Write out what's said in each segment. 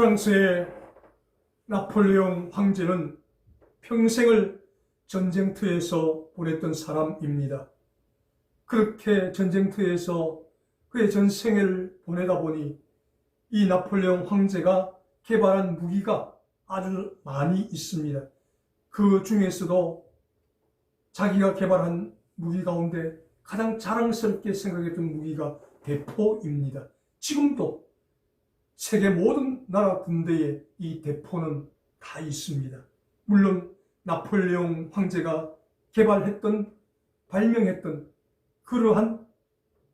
프랑스의 나폴레옹 황제는 평생을 전쟁터에서 보냈던 사람입니다. 그렇게 전쟁터에서 그의 전생을 보내다 보니 이 나폴레옹 황제가 개발한 무기가 아주 많이 있습니다. 그 중에서도 자기가 개발한 무기 가운데 가장 자랑스럽게 생각했던 무기가 대포입니다. 지금도 세계 모든 나라 군대에 이 대포는 다 있습니다. 물론 나폴레옹 황제가 개발했던 발명했던 그러한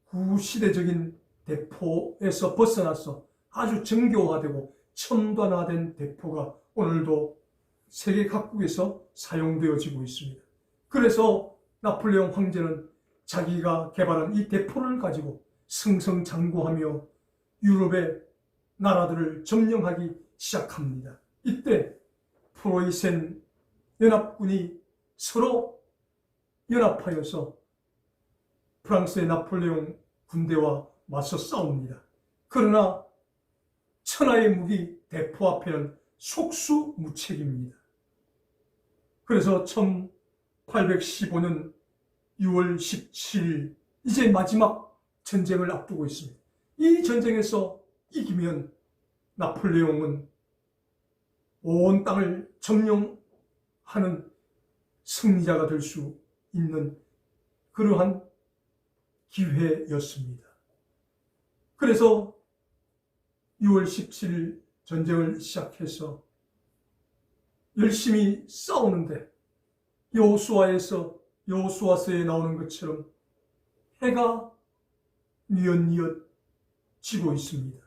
구시대적인 대포에서 벗어나서 아주 정교화되고 첨단화된 대포가 오늘도 세계 각국에서 사용되어지고 있습니다. 그래서 나폴레옹 황제는 자기가 개발한 이 대포를 가지고 승승장구하며 유럽의 나라들을 점령하기 시작합니다. 이때 프로이센 연합군이 서로 연합하여서 프랑스의 나폴레옹 군대와 맞서 싸웁니다. 그러나 천하의 무기 대포 앞에는 속수무책입니다. 그래서 1815년 6월 17일 이제 마지막 전쟁을 앞두고 있습니다. 이 전쟁에서 이기면 나폴레옹은 온 땅을 점령하는 승리자가 될 수 있는 그러한 기회였습니다. 그래서 6월 17일 전쟁을 시작해서 열심히 싸우는데 여호수아에서 여호수아서에 나오는 것처럼 해가 뉘엿뉘엿 지고 있습니다.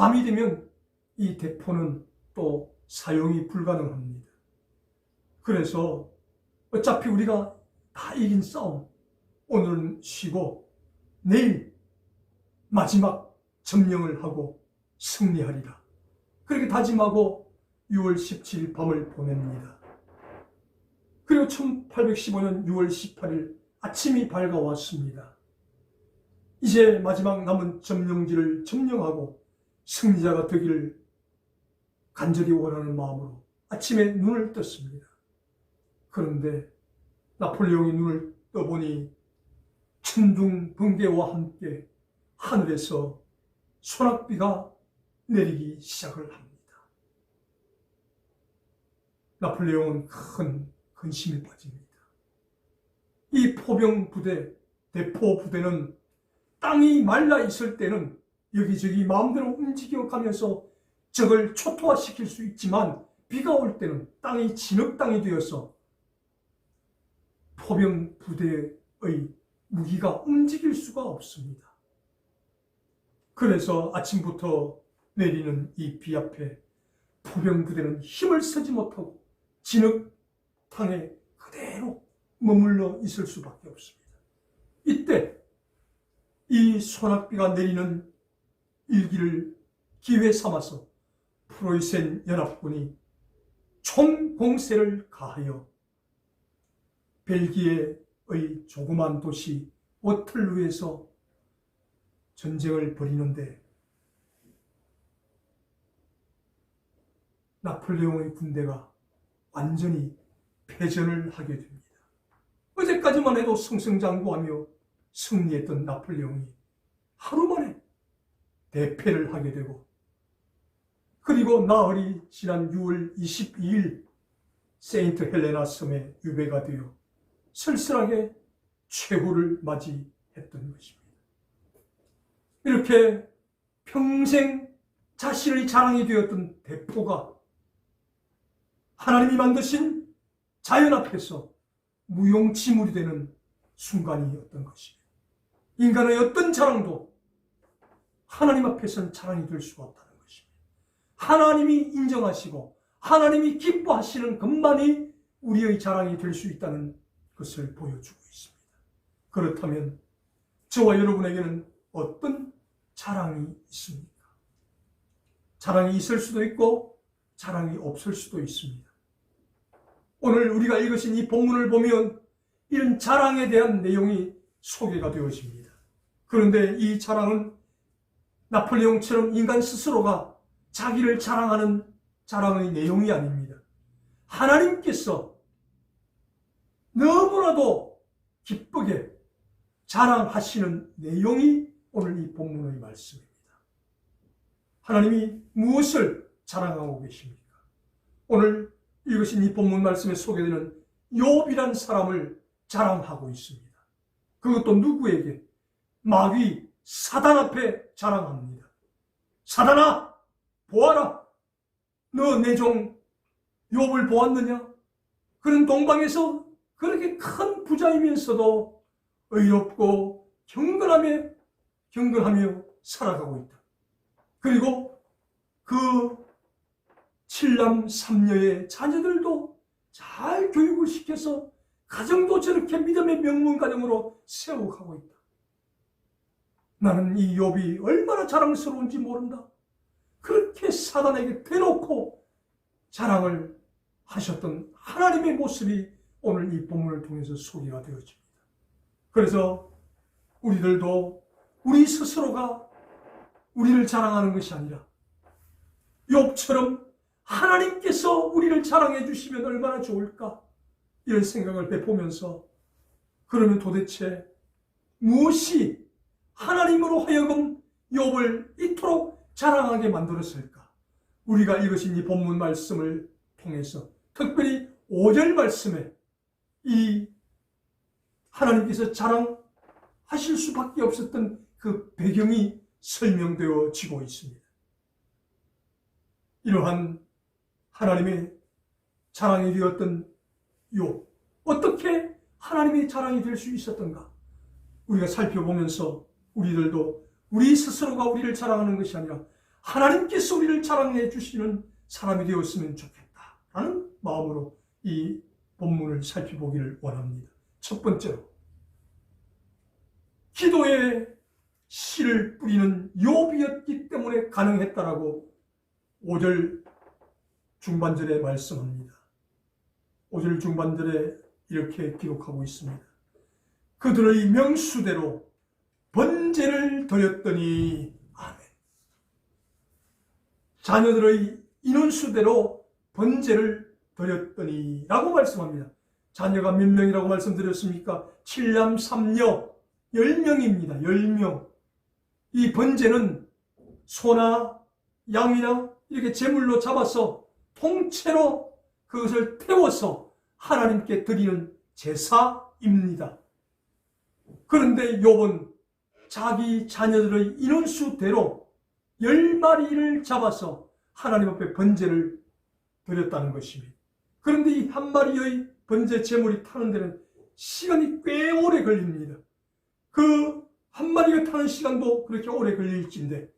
밤이 되면 이 대포는 또 사용이 불가능합니다. 그래서 어차피 우리가 다 이긴 싸움 오늘은 쉬고 내일 마지막 점령을 하고 승리하리라. 그렇게 다짐하고 6월 17일 밤을 보냅니다. 그리고 1815년 6월 18일 아침이 밝아왔습니다. 이제 마지막 남은 점령지를 점령하고 승리자가 되기를 간절히 원하는 마음으로 아침에 눈을 떴습니다. 그런데 나폴레옹이 눈을 떠보니 천둥 번개와 함께 하늘에서 소낙비가 내리기 시작을 합니다. 나폴레옹은 큰 근심에 빠집니다. 이 포병 부대, 대포 부대는 땅이 말라 있을 때는 여기저기 마음대로 움직여 가면서 적을 초토화시킬 수 있지만 비가 올 때는 땅이 진흙 땅이 되어서 포병 부대의 무기가 움직일 수가 없습니다. 그래서 아침부터 내리는 이 비 앞에 포병 부대는 힘을 쓰지 못하고 진흙탕에 그대로 머물러 있을 수밖에 없습니다. 이때 이 소낙비가 내리는 일기를 기회 삼아서 프로이센 연합군이 총공세를 가하여 벨기에의 조그만 도시 오틀루에서 전쟁을 벌이는데 나폴레옹의 군대가 완전히 패전을 하게 됩니다. 어제까지만 해도 승승장구하며 승리했던 나폴레옹이 하루 만에 대패를 하게 되고 그리고 나흘이 지난 6월 22일 세인트 헬레나 섬에 유배가 되어 쓸쓸하게 최후를 맞이했던 것입니다. 이렇게 평생 자신의 자랑이 되었던 대포가 하나님이 만드신 자연 앞에서 무용지물이 되는 순간이었던 것이에요. 인간의 어떤 자랑도 하나님 앞에서는 자랑이 될 수가 없다는 것입니다. 하나님이 인정하시고 하나님이 기뻐하시는 것만이 우리의 자랑이 될 수 있다는 것을 보여주고 있습니다. 그렇다면 저와 여러분에게는 어떤 자랑이 있습니까? 자랑이 있을 수도 있고 자랑이 없을 수도 있습니다. 오늘 우리가 읽으신 이 본문을 보면 이런 자랑에 대한 내용이 소개가 되어집니다. 그런데 이 자랑은 나폴레옹처럼 인간 스스로가 자기를 자랑하는 자랑의 내용이 아닙니다. 하나님께서 너무나도 기쁘게 자랑하시는 내용이 오늘 이 본문의 말씀입니다. 하나님이 무엇을 자랑하고 계십니까? 오늘 읽으신 이 본문 말씀에 소개되는 욥이란 사람을 자랑하고 있습니다. 그것도 누구에게? 마귀 사단 앞에 자랑합니다. 사단아 보아라 너 내 종 욥을 보았느냐? 그는 동방에서 그렇게 큰 부자이면서도 의롭고 경건하며 경건하며 살아가고 있다. 그리고 그 칠남 삼녀의 자녀들도 잘 교육을 시켜서 가정도 저렇게 믿음의 명문 가정으로 세워가고 있다. 나는 이 욥이 얼마나 자랑스러운지 모른다. 그렇게 사단에게 대놓고 자랑을 하셨던 하나님의 모습이 오늘 이 본문을 통해서 소개가 되어집니다. 그래서 우리들도 우리 스스로가 우리를 자랑하는 것이 아니라 욥처럼 하나님께서 우리를 자랑해 주시면 얼마나 좋을까 이런 생각을 해보면서 그러면 도대체 무엇이 하나님으로 하여금 욥을 이토록 자랑하게 만들었을까? 우리가 읽으신 이 본문 말씀을 통해서 특별히 5절 말씀에 이 하나님께서 자랑하실 수밖에 없었던 그 배경이 설명되어지고 있습니다. 이러한 하나님의 자랑이 되었던 요 어떻게 하나님의 자랑이 될 수 있었던가 우리가 살펴보면서 우리들도 우리 스스로가 우리를 자랑하는 것이 아니라 하나님께서 우리를 자랑해 주시는 사람이 되었으면 좋겠다 라는 마음으로 이 본문을 살펴보기를 원합니다. 첫 번째로 기도에 씨를 뿌리는 욥이었기 때문에 가능했다라고 5절 중반절에 말씀합니다. 5절 중반절에 이렇게 기록하고 있습니다. 그들의 명수대로 번제를 드렸더니 아멘. 자녀들의 인원수대로 번제를 드렸더니 라고 말씀합니다. 자녀가 몇 명이라고 말씀드렸습니까? 7남 3녀 10명입니다. 10명. 이 번제는 소나 양이나 이렇게 제물로 잡아서 통째로 그것을 태워서 하나님께 드리는 제사입니다. 그런데 욥은 자기 자녀들의 인원수대로 열 마리를 잡아서 하나님 앞에 번제를 드렸다는 것입니다. 그런데 이 한 마리의 번제 제물이 타는 데는 시간이 꽤 오래 걸립니다. 그 한 마리가 타는 시간도 그렇게 오래 걸릴진데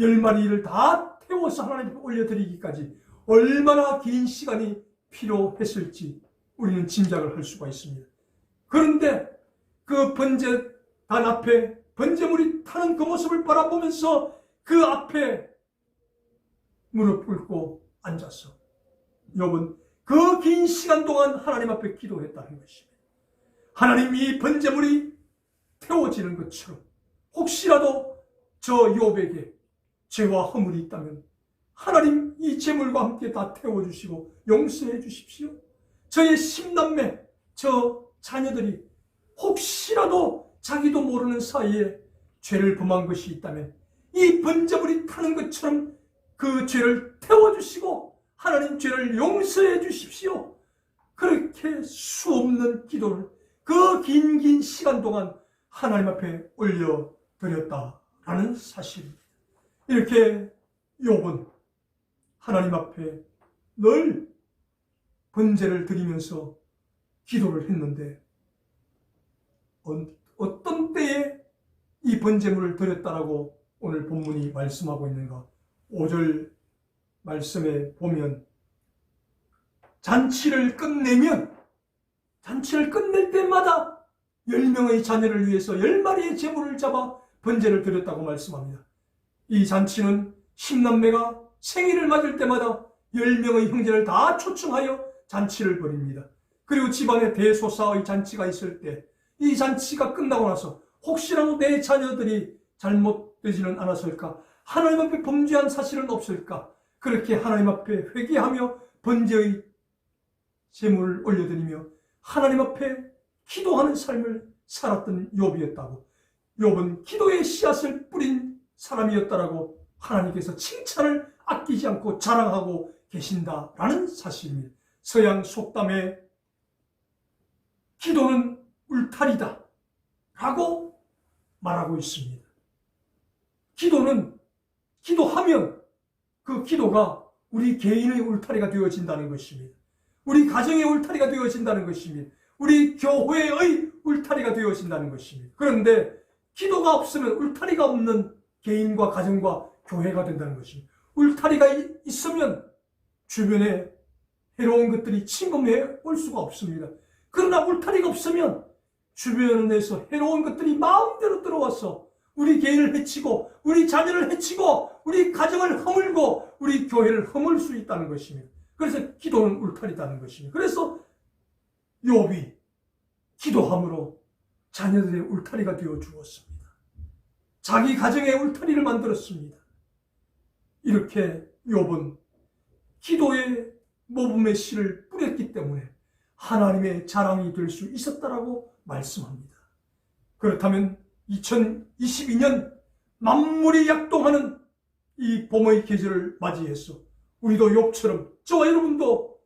열 마리를 다 태워서 하나님 앞에 올려드리기까지 얼마나 긴 시간이 필요했을지 우리는 짐작을 할 수가 있습니다. 그런데 그 번제단 앞에 번제물이 타는 그 모습을 바라보면서 그 앞에 무릎 꿇고 앉았어. 욥은 그긴 시간 동안 하나님 앞에 기도했다는 것입니다. 하나님 이 번제물이 태워지는 것처럼 혹시라도 저 욥에게 죄와 허물이 있다면 하나님 이 제물과 함께 다 태워주시고 용서해 주십시오. 저의 십남매, 저 자녀들이 혹시라도 자기도 모르는 사이에 죄를 범한 것이 있다면 이 번제물이 타는 것처럼 그 죄를 태워주시고 하나님 죄를 용서해 주십시오. 그렇게 수없는 기도를 그 긴 긴 시간 동안 하나님 앞에 올려드렸다라는 사실입니다. 이렇게 욥은 하나님 앞에 늘 번제를 드리면서 기도를 했는데 어떤 때에 이 번제물을 드렸다라고 오늘 본문이 말씀하고 있는가? 5절 말씀에 보면 잔치를 끝내면 잔치를 끝낼 때마다 10명의 자녀를 위해서 10마리의 제물을 잡아 번제를 드렸다고 말씀합니다. 이 잔치는 십남매가 생일을 맞을 때마다 10명의 형제를 다 초청하여 잔치를 벌입니다. 그리고 집안에 대소사의 잔치가 있을 때 이 잔치가 끝나고 나서 혹시라도 내 자녀들이 잘못되지는 않았을까 하나님 앞에 범죄한 사실은 없을까? 그렇게 하나님 앞에 회개하며 번제의 제물을 올려드리며 하나님 앞에 기도하는 삶을 살았던 욥이었다고. 욥은 기도의 씨앗을 뿌린 사람이었다라고 하나님께서 칭찬을 아끼지 않고 자랑하고 계신다라는 사실입니다. 서양 속담에 기도는 울타리다 라고 말하고 있습니다. 기도는 기도하면 그 기도가 우리 개인의 울타리가 되어진다는 것입니다. 우리 가정의 울타리가 되어진다는 것입니다. 우리 교회의 울타리가 되어진다는 것입니다. 그런데 기도가 없으면 울타리가 없는 개인과 가정과 교회가 된다는 것입니다. 울타리가 있으면 주변에 해로운 것들이 침범해 올 수가 없습니다. 그러나 울타리가 없으면 주변에서 해로운 것들이 마음대로 들어와서 우리 개인을 해치고 우리 자녀를 해치고 우리 가정을 허물고 우리 교회를 허물 수 있다는 것입니다. 그래서 기도는 울타리다는 것입니다. 그래서 욥이 기도함으로 자녀들의 울타리가 되어 주었습니다. 자기 가정의 울타리를 만들었습니다. 이렇게 욥은 기도의 모범의 씨를 뿌렸기 때문에 하나님의 자랑이 될 수 있었다라고 말씀합니다. 그렇다면 2022년 만물이 약동하는 이 봄의 계절을 맞이해서 우리도 욥처럼 저와 여러분도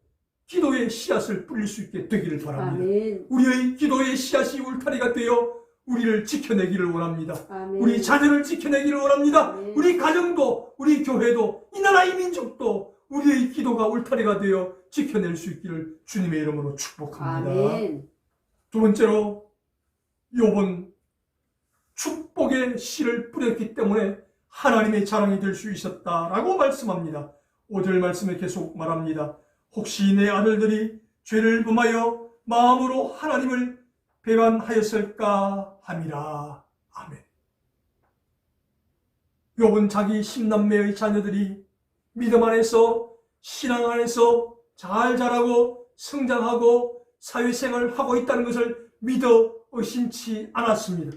기도의 씨앗을 뿌릴 수 있게 되기를 바랍니다. 아멘. 우리의 기도의 씨앗이 울타리가 되어 우리를 지켜내기를 원합니다. 아멘. 우리 자녀를 지켜내기를 원합니다. 네. 우리 가정도, 우리 교회도, 이 나라의 민족도 우리의 기도가 울타리가 되어 지켜낼 수 있기를 주님의 이름으로 축복합니다. 아멘. 두 번째로 욥은 축복의 씨를 뿌렸기 때문에 하나님의 자랑이 될 수 있었다라고 말씀합니다. 5절 말씀에 계속 말합니다. 혹시 내 아들들이 죄를 범하여 마음으로 하나님을 배반하였을까 함이라. 아멘. 욥은 자기 십남매의 자녀들이 믿음 안에서 신앙 안에서 잘 자라고 성장하고 사회생활을 하고 있다는 것을 믿어 의심치 않았습니다.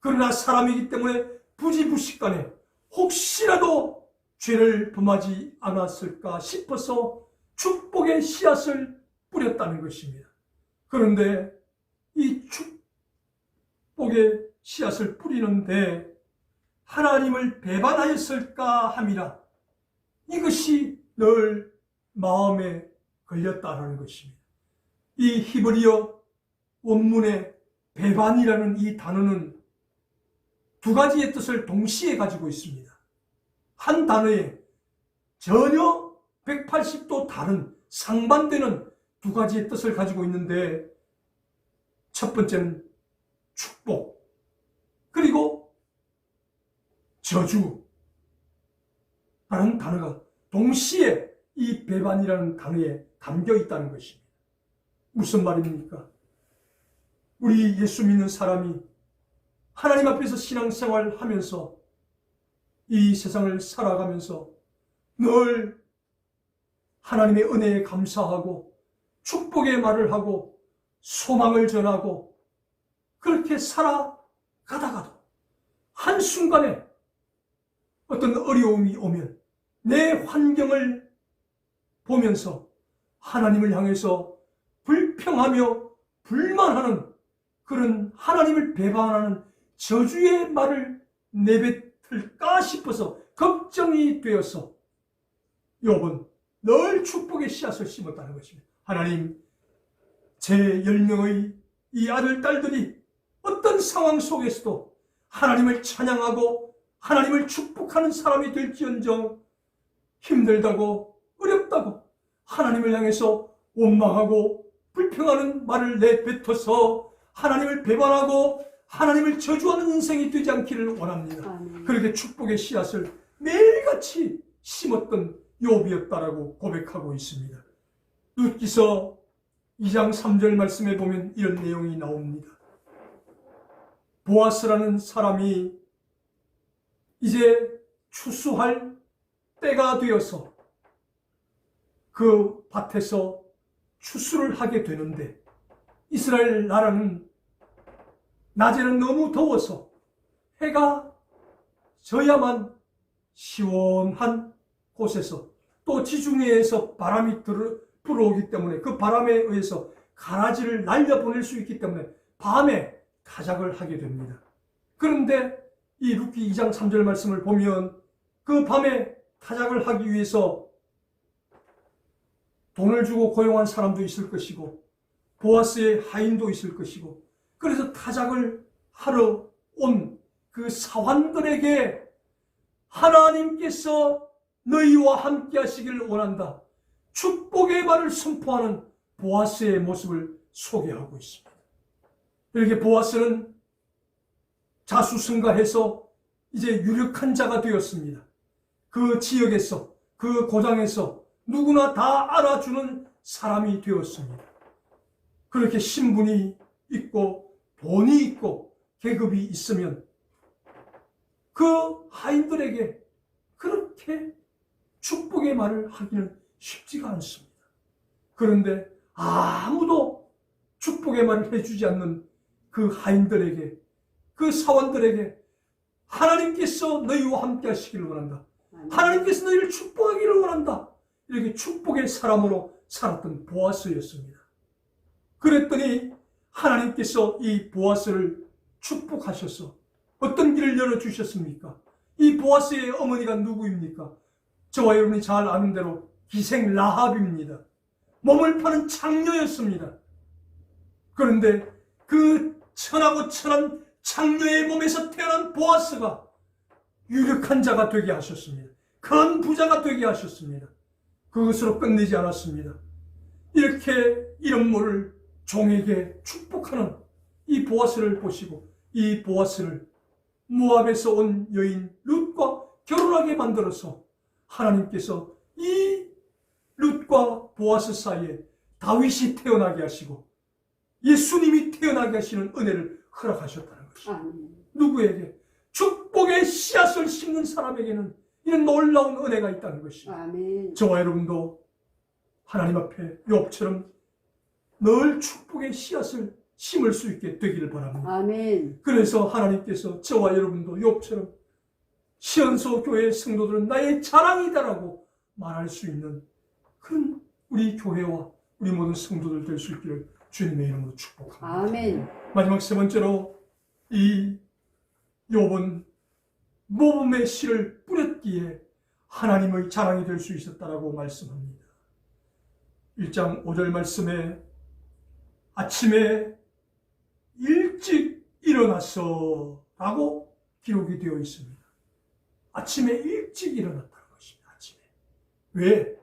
그러나 사람이기 때문에 부지부식간에 혹시라도 죄를 범하지 않았을까 싶어서 축복의 씨앗을 뿌렸다는 것입니다. 그런데 이 축복의 씨앗을 뿌리는데 하나님을 배반하였을까 함이라 이것이 늘 마음에 걸렸다라는 것입니다. 이 히브리어 원문의 배반이라는 이 단어는 두 가지의 뜻을 동시에 가지고 있습니다. 한 단어에 전혀 180도 다른 상반되는 두 가지의 뜻을 가지고 있는데 첫 번째는 축복 그리고 저주 라는 단어가 동시에 이 배반이라는 단어에 담겨 있다는 것입니다. 무슨 말입니까? 우리 예수 믿는 사람이 하나님 앞에서 신앙생활 하면서 이 세상을 살아가면서 늘 하나님의 은혜에 감사하고 축복의 말을 하고 소망을 전하고 그렇게 살아가다가도 한순간에 어떤 어려움이 오면 내 환경을 보면서 하나님을 향해서 불평하며 불만하는 그런 하나님을 배반하는 저주의 말을 내뱉을까 싶어서 걱정이 되어서 욥은 늘 축복의 씨앗을 심었다는 것입니다. 하나님, 제 열명의 이 아들, 딸들이 어떤 상황 속에서도 하나님을 찬양하고 하나님을 축복하는 사람이 될지언정 힘들다고 어렵다고 하나님을 향해서 원망하고 불평하는 말을 내뱉어서 하나님을 배반하고 하나님을 저주하는 인생이 되지 않기를 원합니다. 아멘. 그렇게 축복의 씨앗을 매일같이 심었던 욥이었다라고 고백하고 있습니다. 룻기서 2장 3절 말씀에 보면 이런 내용이 나옵니다. 보아스라는 사람이 이제 추수할 때가 되어서 그 밭에서 추수를 하게 되는데 이스라엘 나라는 낮에는 너무 더워서 해가 져야만 시원한 곳에서 또 지중해에서 바람이 불어오기 때문에 그 바람에 의해서 가라지를 날려보낼 수 있기 때문에 밤에 타작을 하게 됩니다. 그런데 이 루키 2장 3절 말씀을 보면 그 밤에 타작을 하기 위해서 돈을 주고 고용한 사람도 있을 것이고 보아스의 하인도 있을 것이고 그래서 타작을 하러 온 그 사환들에게 하나님께서 너희와 함께 하시기를 원한다. 축복의 말을 선포하는 보아스의 모습을 소개하고 있습니다. 이렇게 보아스는 자수성가해서 이제 유력한 자가 되었습니다. 그 지역에서, 그 고장에서 누구나 다 알아주는 사람이 되었습니다. 그렇게 신분이 있고 돈이 있고 계급이 있으면 그 하인들에게 그렇게 축복의 말을 하기는 쉽지가 않습니다. 그런데 아무도 축복의 말을 해주지 않는 그 하인들에게 그 사원들에게 하나님께서 너희와 함께 하시기를 원한다. 하나님께서 너희를 축복하기를 원한다. 이렇게 축복의 사람으로 살았던 보아스였습니다. 그랬더니 하나님께서 이 보아스를 축복하셔서 어떤 길을 열어주셨습니까? 이 보아스의 어머니가 누구입니까? 저와 여러분이 잘 아는 대로 기생 라합입니다. 몸을 파는 창녀였습니다. 그런데 그 천하고 천한 창녀의 몸에서 태어난 보아스가 유력한 자가 되게 하셨습니다. 큰 부자가 되게 하셨습니다. 그것으로 끝내지 않았습니다. 이렇게 이런 모를 종에게 축복하는 이 보아스를 보시고 이 보아스를 모압에서 온 여인 룻과 결혼하게 만들어서 하나님께서 이 룻과 보아스 사이에 다윗이 태어나게 하시고 예수님이 태어나게 하시는 은혜를 허락하셨다는 것입니다. 아멘. 누구에게? 축복의 씨앗을 심는 사람에게는 이런 놀라운 은혜가 있다는 것입니다. 아멘. 저와 여러분도 하나님 앞에 욥처럼 늘 축복의 씨앗을 심을 수 있게 되기를 바랍니다. 아멘. 그래서 하나님께서 저와 여러분도 욥처럼 시연소 교회 성도들은 나의 자랑이다라고 말할 수 있는 그런 우리 교회와 우리 모든 성도들 될 수 있기를 주님의 이름으로 축복합니다. 아멘. 마지막 세 번째로 이 욥은 모범의 씨를 뿌 렸기에 하나님의 자랑이 될 수 있었다라고 말씀합니다. 1장 5절 말씀에 아침에 일찍 일어났어 라고 기록이 되어 있습니다. 아침에 일찍 일어났다는 것입니다. 아침에. 왜?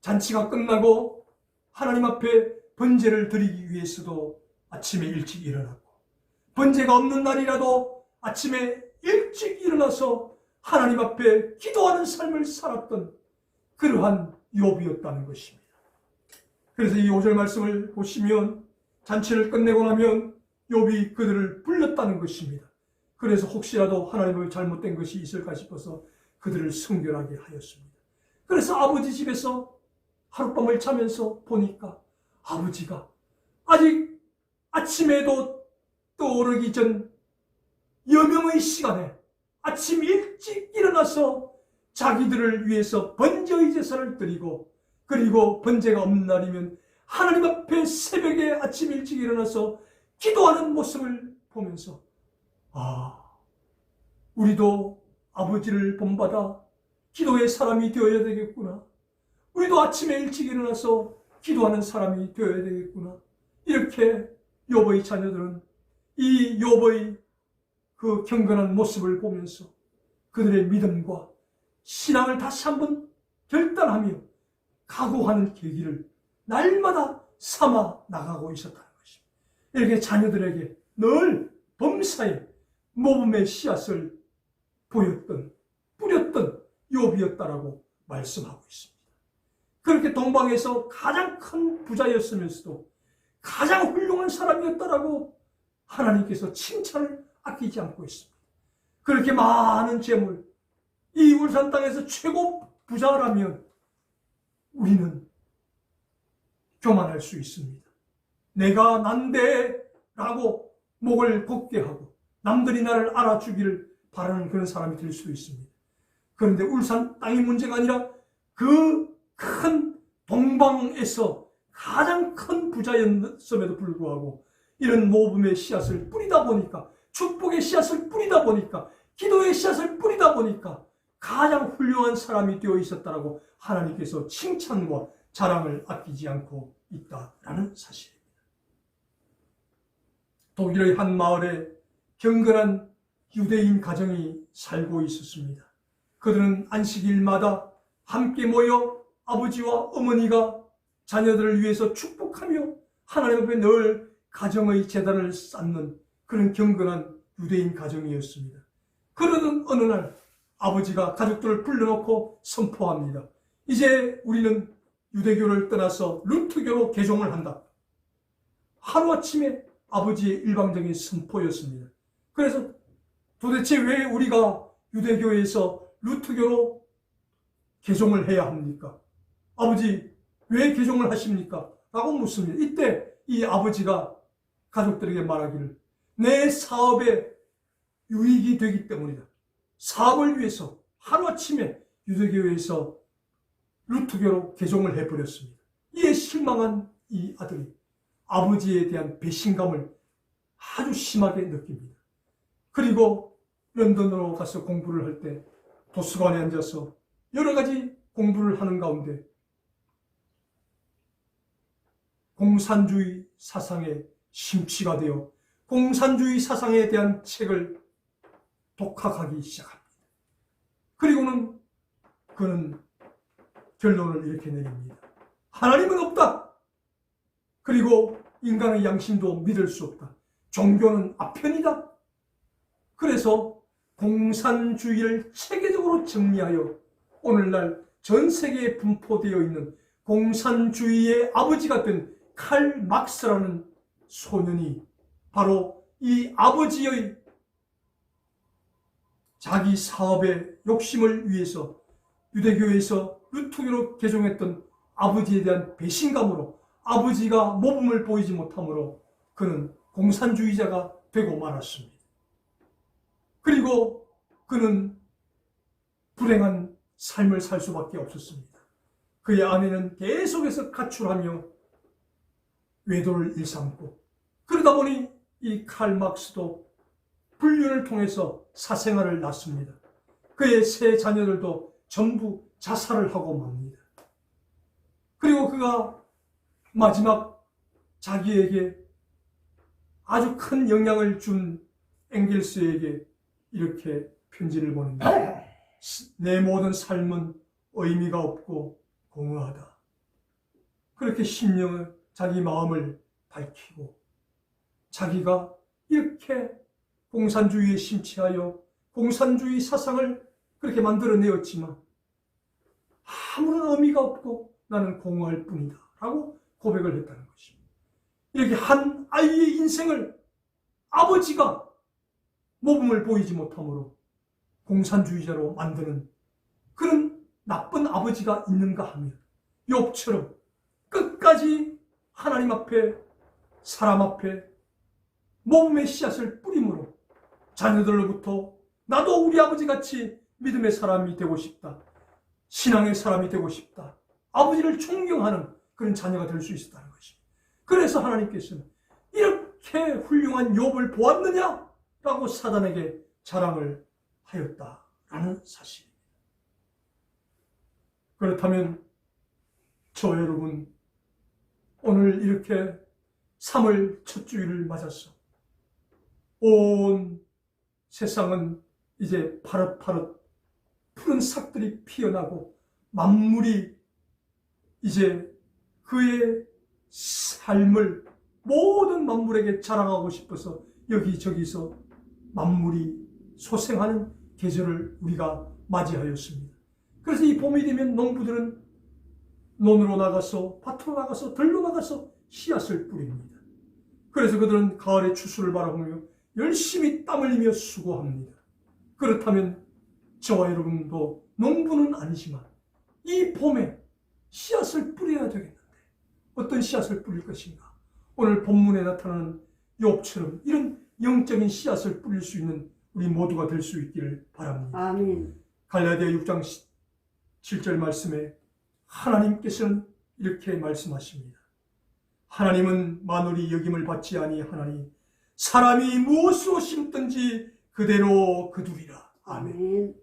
잔치가 끝나고 하나님 앞에 번제를 드리기 위해서도 아침에 일찍 일어났고 번제가 없는 날이라도 아침에 일찍 일어나서 하나님 앞에 기도하는 삶을 살았던 그러한 욥이었다는 것입니다. 그래서 이 5절 말씀을 보시면 잔치를 끝내고 나면 욥이 그들을 불렀다는 것입니다. 그래서 혹시라도 하나님의 잘못된 것이 있을까 싶어서 그들을 성결하게 하였습니다. 그래서 아버지 집에서 하룻밤을 자면서 보니까 아버지가 아직 아침에도 떠오르기 전 여명의 시간에 아침 일찍 일어나서 자기들을 위해서 번제의 제사를 드리고 그리고 번제가 없는 날이면 하나님 앞에 새벽에 아침 일찍 일어나서 기도하는 모습을 보면서 아 우리도 아버지를 본받아 기도의 사람이 되어야 되겠구나. 우리도 아침에 일찍 일어나서 기도하는 사람이 되어야 되겠구나. 이렇게 요보의 자녀들은 이 요보의 그 경건한 모습을 보면서 그들의 믿음과 신앙을 다시 한번 결단하며 각오하는 계기를 날마다 삼아 나가고 있었다는 것입니다. 이렇게 자녀들에게 늘 범사에 모범의 씨앗을 보였던, 뿌렸던 욥이었다라고 말씀하고 있습니다. 그렇게 동방에서 가장 큰 부자였으면서도 가장 훌륭한 사람이었다라고 하나님께서 칭찬을 아끼지 않고 있습니다. 그렇게 많은 재물, 이 울산 땅에서 최고 부자라면 우리는 교만할 수 있습니다. 내가 난데 라고 목을 곱게 하고 남들이 나를 알아주기를 바라는 그런 사람이 될 수 있습니다. 그런데 울산 땅이 문제가 아니라 그 큰 동방에서 가장 큰 부자였음에도 불구하고 이런 모범의 씨앗을 뿌리다 보니까 축복의 씨앗을 뿌리다 보니까 기도의 씨앗을 뿌리다 보니까 가장 훌륭한 사람이 되어 있었다라고 하나님께서 칭찬과 자랑을 아끼지 않고 있다라는 사실입니다. 독일의 한 마을에 경건한 유대인 가정이 살고 있었습니다. 그들은 안식일마다 함께 모여 아버지와 어머니가 자녀들을 위해서 축복하며 하나님 앞에 늘 가정의 재단을 쌓는 그런 경건한 유대인 가정이었습니다. 그러던 어느 날 아버지가 가족들을 불러놓고 선포합니다. 이제 우리는 유대교를 떠나서 루트교로 개종을 한다. 하루아침에 아버지의 일방적인 선포였습니다. 그래서 도대체 왜 우리가 유대교에서 루트교로 개종을 해야 합니까? 아버지, 왜 개종을 하십니까? 라고 묻습니다. 이때 이 아버지가 가족들에게 말하기를 내 사업에 유익이 되기 때문이다. 사업을 위해서 하루아침에 유대교에서 루트교로 개종을 해버렸습니다. 이에 실망한 이 아들이 아버지에 대한 배신감을 아주 심하게 느낍니다. 그리고 런던으로 가서 공부를 할 때 도서관에 앉아서 여러 가지 공부를 하는 가운데 공산주의 사상에 심취가 되어 공산주의 사상에 대한 책을 독학하기 시작합니다. 그리고는 그는 결론을 이렇게 내립니다. 하나님은 없다. 그리고 인간의 양심도 믿을 수 없다. 종교는 아편이다. 그래서 공산주의를 체계적으로 정리하여 오늘날 전 세계에 분포되어 있는 공산주의의 아버지가 된 칼 막스라는 소년이 바로 이 아버지의 자기 사업의 욕심을 위해서 유대교에서 루트교로 개종했던 아버지에 대한 배신감으로 아버지가 모범을 보이지 못함으로 그는 공산주의자가 되고 말았습니다. 그리고 그는 불행한 삶을 살 수밖에 없었습니다. 그의 아내는 계속해서 가출하며 외도를 일삼고 그러다 보니 이 칼막스도 불륜을 통해서 사생활을 낳습니다. 그의 세 자녀들도 전부 자살을 하고 맙니다. 그리고 그가 마지막 자기에게 아주 큰 영향을 준 앵겔스에게 이렇게 편지를 보냅니다. 내 모든 삶은 의미가 없고 공허하다. 그렇게 심령을 자기 마음을 밝히고 자기가 이렇게 공산주의에 심취하여 공산주의 사상을 그렇게 만들어내었지만 아무런 의미가 없고 나는 공허할 뿐이다. 라고 고백을 했다는 것입니다. 이렇게 한 아이의 인생을 아버지가 모범을 보이지 못함으로 공산주의자로 만드는 그런 나쁜 아버지가 있는가 하면 욥처럼 끝까지 하나님 앞에 사람 앞에 모범의 씨앗을 뿌림으로 자녀들로부터 나도 우리 아버지 같이 믿음의 사람이 되고 싶다. 신앙의 사람이 되고 싶다. 아버지를 존경하는 그런 자녀가 될 수 있었다는 것입니다. 그래서 하나님께서는 이렇게 훌륭한 욥을 보았느냐? 라고 사단에게 자랑을 하였다라는 사실입니다. 그렇다면 저 여러분 오늘 이렇게 3월 첫 주일을 맞았어. 온 세상은 이제 파릇파릇 푸른 싹들이 피어나고 만물이 이제 그의 삶을 모든 만물에게 자랑하고 싶어서 여기저기서 만물이 소생하는 계절을 우리가 맞이하였습니다. 그래서 이 봄이 되면 농부들은 논으로 나가서 밭으로 나가서 들로 나가서 씨앗을 뿌립니다. 그래서 그들은 가을의 추수를 바라보며 열심히 땀 흘리며 수고합니다. 그렇다면 저와 여러분도 농부는 아니지만 이 봄에 씨앗을 뿌려야 되겠는데 어떤 씨앗을 뿌릴 것인가? 오늘 본문에 나타나는 욥처럼 이런 영적인 씨앗을 뿌릴 수 있는 우리 모두가 될 수 있기를 바랍니다. 아멘. 갈라디아 6장 7절 말씀에 하나님께서는 이렇게 말씀하십니다. 하나님은 만물이 여김을 받지 아니하나니 사람이 무엇으로 심든지 그대로 거두리라. 아멘.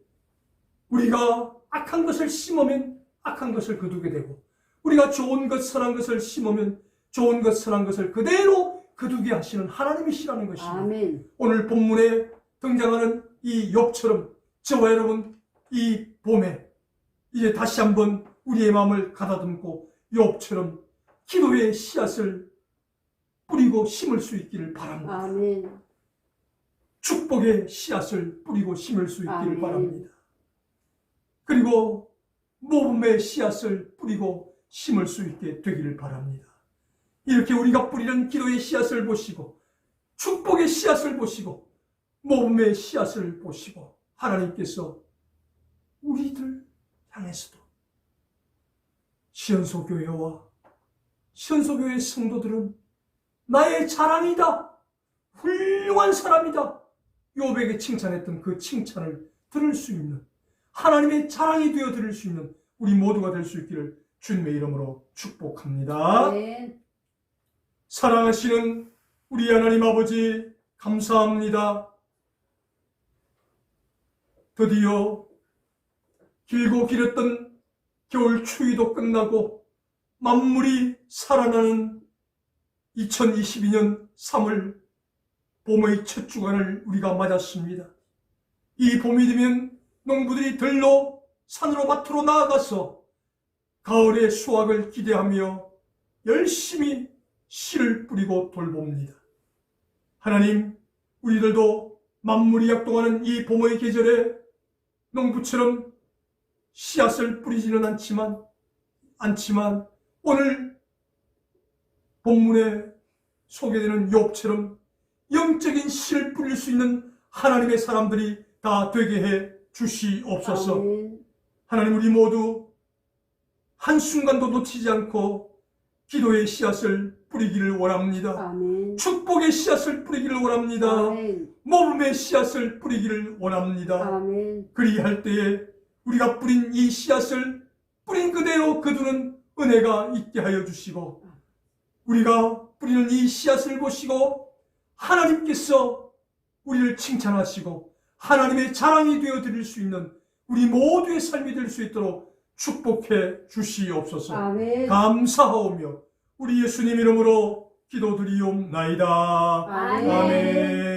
우리가 악한 것을 심으면 악한 것을 거두게 되고 우리가 좋은 것 선한 것을 심으면 좋은 것 선한 것을 그대로 거두게 하시는 하나님이시라는 것입니다. 아멘. 오늘 본문에 등장하는 이 욥처럼 저와 여러분 이 봄에 이제 다시 한번 우리의 마음을 가다듬고 욥처럼 기도의 씨앗을 뿌리고 심을 수 있기를 바랍니다. 아멘. 축복의 씨앗을 뿌리고 심을 수 있기를 아멘. 바랍니다. 그리고 모범의 씨앗을 뿌리고 심을 수 있게 되기를 바랍니다. 이렇게 우리가 뿌리는 기도의 씨앗을 보시고 축복의 씨앗을 보시고 모범의 씨앗을 보시고 하나님께서 우리들 향해서도 시연소교회와 시연소교회 성도들은 나의 자랑이다. 훌륭한 사람이다. 요백에 칭찬했던 그 칭찬을 들을 수 있는 하나님의 자랑이 되어 드릴 수 있는 우리 모두가 될 수 있기를 주님의 이름으로 축복합니다. 사랑하시는 우리 하나님 아버지 감사합니다. 드디어 길고 길었던 겨울 추위도 끝나고 만물이 살아나는 2022년 3월 봄의 첫 주간을 우리가 맞았습니다. 이 봄이 되면 농부들이 들로 산으로 밭으로 나아가서 가을의 수확을 기대하며 열심히 씨를 뿌리고 돌봅니다. 하나님, 우리들도 만물이 약동하는 이 봄의 계절에 농부처럼 씨앗을 뿌리지는 않지만, 않지만, 오늘 본문에 소개되는 욥처럼 영적인 씨를 뿌릴 수 있는 하나님의 사람들이 다 되게 해 주시옵소서. 아멘. 하나님 우리 모두 한 순간도 놓치지 않고 기도의 씨앗을 뿌리기를 원합니다. 아멘. 축복의 씨앗을 뿌리기를 원합니다. 아멘. 모범의 씨앗을 뿌리기를 원합니다. 아멘. 그리할 때에 우리가 뿌린 이 씨앗을 뿌린 그대로 거두는 은혜가 있게 하여 주시고 우리가 뿌리는 이 씨앗을 보시고 하나님께서 우리를 칭찬하시고 하나님의 자랑이 되어 드릴 수 있는 우리 모두의 삶이 될 수 있도록 축복해 주시옵소서. 아멘. 감사하오며 우리 예수님 이름으로 기도드리옵나이다. 아멘. 아멘.